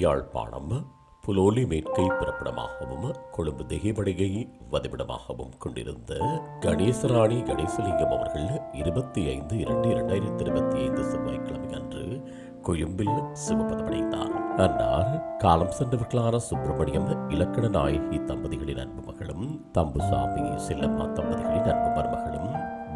யாழ்ப்பாணம் புலோலி மேற்கை பிறப்பிடமாகவும் கொழும்பு தெஹிவடிகை வதிவிடமாகவும் கொண்டிருந்த கணேசராணி கணேசலிங்கம் அவர்கள் இருபத்தி ஐந்து இரண்டு இரண்டாயிரத்தி இருபத்தி ஐந்து செவ்வாய்க்கிழமை அன்று கொழும்பில் சிவபதமடைந்தார். அன்னார் காலம் சென்றவர்களான சுப்பிரமணியம் இலக்கண நாயகி தம்பதிகளின் அன்பு மகளும் தம்புசாமி செல்லம்மா தம்பதிகளின் அன்பு மருமகள்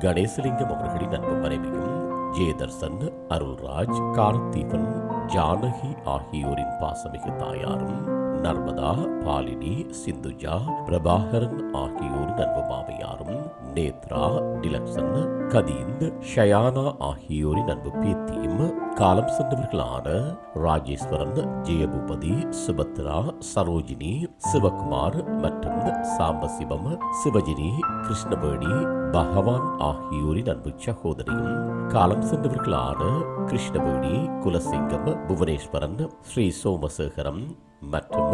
கணேசலிங்கம் அவர்களின் அன்பு மனைவியும் ஜெயதர்சன் அருள்ராஜ் கார்த்தீபன் ஜானகி ஆகியோரின் பாசமிகு தாயாரும் நர்மதா பாலினி சிந்துஜா பிரபாகரன் ஆகியோர் அன்பு மாமியாரும் நேத்ரா டிலக்சன் கதீந்த் ஷயானா ஆகியோரின் அன்பு பேத்தியும் காலம் சென்றவர்களான ராஜேஸ்வரன் ஜெயபூபதி சுபத்ரா சரோஜினி சிவகுமார் மற்றும் சாம்பசிவம் சிவஜினி கிருஷ்ணவேணி பகவான் ஆகியோரின் அன்பு சகோதரியும் காலம் சென்றவர்களான கிருஷ்ணவேணி குலசிங்கம் புவனேஸ்வரன் ஸ்ரீ சோமசேகரம் மற்றும்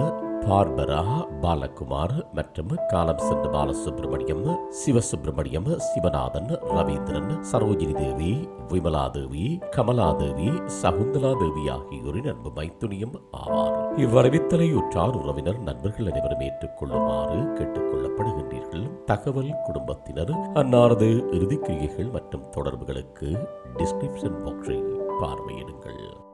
பார்பரா பாலகுமார் மற்றும் காலம் சென்ற பாலசுப்ரமணியம் சிவசுப்பிரமணியம் சிவநாதன் ரவீந்திரன் சரோஜினி தேவி விமலா தேவி கமலா தேவி சகுந்தலா தேவி ஆகியோரின் அன்பு மைத்துனியம் ஆவார். இவ்வரவித்தலை உற்றார் உறவினர் நண்பர்கள் அனைவரும் ஏற்றுக்கொள்ளுமாறு கேட்டுக்கொள்ளப்படுகின்றீர்கள். தகவல் குடும்பத்தினர் அன்னாரது இறுதிக்கிரியைகள் மற்றும் தொடர்புகளுக்கு டிஸ்கிரிப்ஷன் பாக்ஸை பார்வையிடுங்கள்.